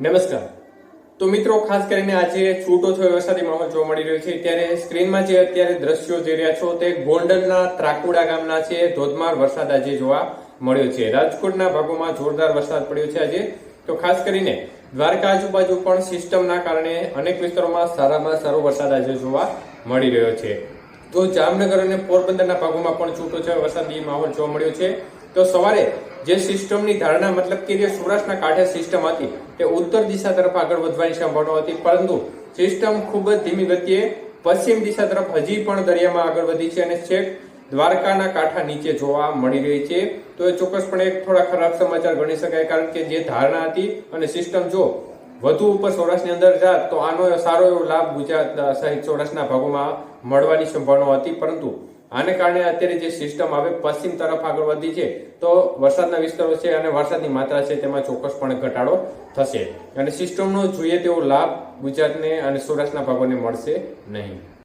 નમસ્કાર. તો મિત્રો, ખાસ કરીને આજે છૂટો થયો, વરસાદી માહોલ જોવા મળી રહ્યો છે. ત્યારે સ્ક્રીનમાં જે અત્યારે દ્રશ્યો જોઈ રહ્યા છો, તે ગોંડલના ત્રાકુડા ગામના છે, ધોધમાર વરસાદ આજે જોવા મળ્યો છે. રાજકોટના ભાગોમાં જોરદાર વરસાદ પડ્યો છે આજે. તો ખાસ કરીને દ્વારકા આજુબાજુ પણ સિસ્ટમના કારણે અનેક વિસ્તારોમાં સારામાં સારો વરસાદ આજે જોવા મળી રહ્યો છે. તો જામનગર અને પોરબંદરના ભાગોમાં પણ છૂટો છે વરસાદી માહોલ જોવા મળ્યો છે. તો સવારે જે સિસ્ટમની ધારણા મતલબ કે જે સૌરાષ્ટ્રના કાંઠે સિસ્ટમ હતી તે ઉત્તર દિશા તરફ આગળ વધવાની સંભાવના હતી, પરંતુ સિસ્ટમ ખૂબ જ ધીમી ગતિએ પશ્ચિમ દિશા તરફ હજી પણ દરિયામાં આગળ વધી છે અને છેક દ્વારકાના કાંઠા નીચે જોવા મળી રહી છે. તો એ ચોક્કસપણે એક થોડા ખરાબ સમાચાર ગણી શકાય, કારણ કે જે ધારણા હતી અને સિસ્ટમ જો વધુ ઉપર સૌરાષ્ટ્રની અંદર જાત, તો આનો સારો એવો લાભ ગુજરાત સહિત સૌરાષ્ટ્રના ભાગોમાં મળવાની સંભાવના હતી. પરંતુ આને કારણે અત્યારે જે સિસ્ટમ હવે પશ્ચિમ તરફ આગળ વધી છે, તો વરસાદના વિસ્તારો છે અને વરસાદની માત્રા છે તેમાં ચોક્કસપણે ઘટાડો થશે. અને સિસ્ટમનો જોઈએ તેવો લાભ ગુજરાતને અને સૌરાષ્ટ્રના ભાગોને મળશે નહીં.